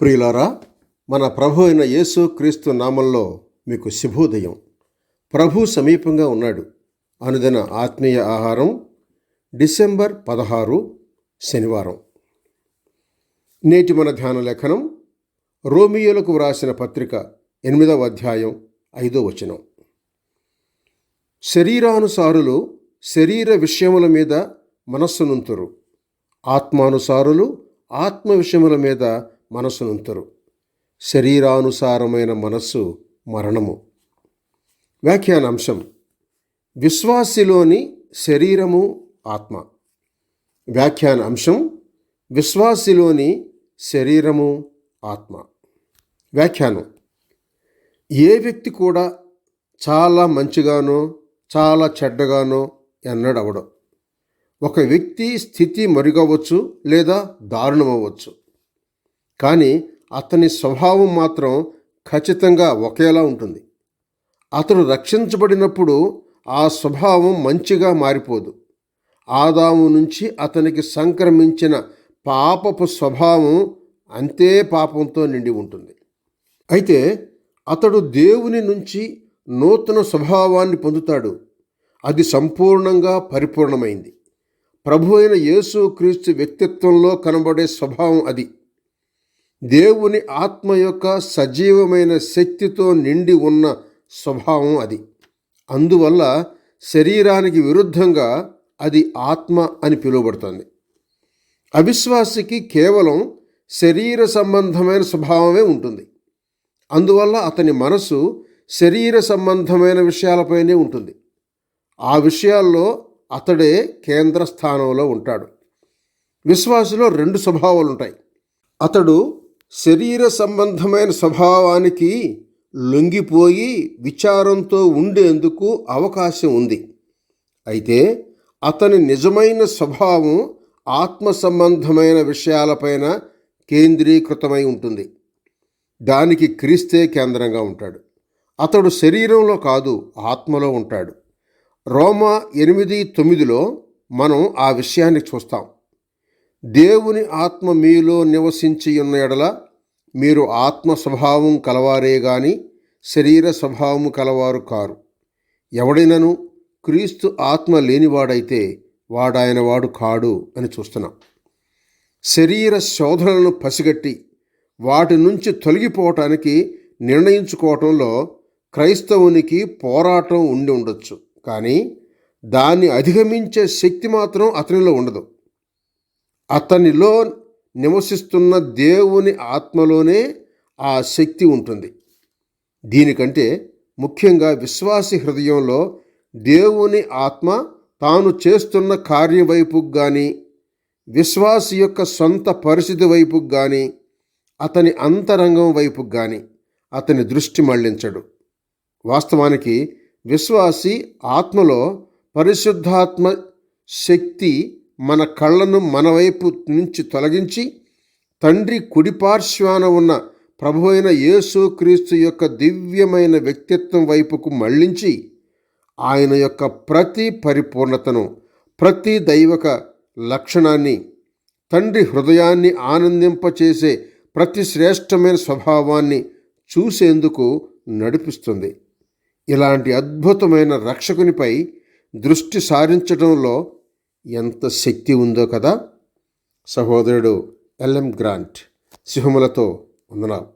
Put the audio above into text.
ప్రియులారా మన ప్రభు అయిన యేసు క్రీస్తు నామంలో మీకు శుభోదయం. ప్రభు సమీపంగా ఉన్నాడు. అనుదిన ఆత్మీయ ఆహారం డిసెంబర్ పదహారు శనివారం. నేటి మన ధ్యాన లేఖనం రోమియోలకు వ్రాసిన పత్రిక ఎనిమిదవ అధ్యాయం ఐదో వచనం. శరీరానుసారులు శరీర విషయముల మీద మనస్సునుంతురు. ఆత్మానుసారులు ఆత్మ విషయముల మీద మనసునంతరు శరీరానుసారమైన మనస్సు మరణము. వ్యాఖ్యానాంశం. విశ్వాసిలోని శరీరము ఆత్మ. వ్యాఖ్యాన అంశం విశ్వాసిలోని శరీరము ఆత్మ. వ్యాఖ్యానం. ఏ వ్యక్తి కూడా చాలా మంచిగానో చాలా చెడ్డగానో ఎన్నడవడం. ఒక వ్యక్తి స్థితి మరుగవచ్చు లేదా దారుణమవ్వచ్చు. కానీ అతని స్వభావం మాత్రం ఖచ్చితంగా ఒకేలా ఉంటుంది. అతడు రక్షించబడినప్పుడు ఆ స్వభావం మంచిగా మారిపోదు. ఆదాము నుంచి అతనికి సంక్రమించిన పాపపు స్వభావం అంతే పాపంతో నిండి ఉంటుంది. అయితే అతడు దేవుని నుంచి నూతన స్వభావాన్ని పొందుతాడు. అది సంపూర్ణంగా పరిపూర్ణమైంది. ప్రభు అయిన యేసు క్రీస్తు వ్యక్తిత్వంలో కనబడే స్వభావం అది. దేవుని ఆత్మ యొక్క సజీవమైన శక్తితో నిండి ఉన్న స్వభావం అది. అందువల్ల శరీరానికి విరుద్ధంగా అది ఆత్మ అని పిలువబడుతుంది. అవిశ్వాసికి కేవలం శరీర సంబంధమైన స్వభావమే ఉంటుంది. అందువల్ల అతని మనసు శరీర సంబంధమైన విషయాలపైనే ఉంటుంది. ఆ విషయాల్లో అతడే కేంద్ర స్థానంలో ఉంటాడు. విశ్వాసులో రెండు స్వభావాలు ఉంటాయి అతడు శరీర సంబంధమైన స్వభావానికి లొంగిపోయి విచారంతో ఉండేందుకు అవకాశం ఉంది. అయితే అతని నిజమైన స్వభావం ఆత్మ సంబంధమైన విషయాలపైన కేంద్రీకృతమై ఉంటుంది. దానికి క్రీస్తే కేంద్రంగా ఉంటాడు. అతడు శరీరంలో కాదు ఆత్మలో ఉంటాడు. రోమా ఎనిమిది తొమ్మిదిలో మనం ఆ విషయాన్ని చూస్తాం. దేవుని ఆత్మ మీలో నివసించి ఉన్న ఎడల మీరు ఆత్మ స్వభావం కలవారే గాని శరీర స్వభావము కలవారు కారు. ఎవడైనను క్రీస్తు ఆత్మ లేనివాడైతే వాడాయన వాడు కాడు అని చూస్తున్నాం. శరీర శోధనలను పసిగట్టి వాటి నుంచి తొలగిపోవటానికి నిర్ణయించుకోవటంలో క్రైస్తవునికి పోరాటం ఉండి ఉండొచ్చు. కానీ దాన్ని అధిగమించే శక్తి మాత్రం అతనిలో ఉండదు. అతనిలో నివసిస్తున్న దేవుని ఆత్మలోనే ఆ శక్తి ఉంటుంది. దీనికంటే ముఖ్యంగా విశ్వాసి హృదయంలో దేవుని ఆత్మ తాను చేస్తున్న కార్యం వైపుకు కానీ విశ్వాసి యొక్క సొంత పరిస్థితి వైపుకు కానీ అతని అంతరంగం వైపుకు కానీ అతని దృష్టి మళ్ళించడు. వాస్తవానికి విశ్వాసి ఆత్మలో పరిశుద్ధాత్మ శక్తి మన కళ్ళను మన వైపు నుంచి తొలగించి తండ్రి కుడిపార్శ్వాన ఉన్న ప్రభు అయిన యేసు క్రీస్తు యొక్క దివ్యమైన వ్యక్తిత్వం వైపుకు మళ్ళించి ఆయన యొక్క ప్రతి పరిపూర్ణతను ప్రతి దైవక లక్షణాన్ని తండ్రి హృదయాన్ని ఆనందింపచేసే ప్రతి శ్రేష్టమైన స్వభావాన్ని చూసేందుకు నడిపిస్తుంది. ఇలాంటి అద్భుతమైన రక్షకునిపై దృష్టి సారించడంలో ఎంత శక్తి ఉందో కదా. సహోదరుడు ఎల్ఎం గ్రాంట్ సింహములతో వందనాలు.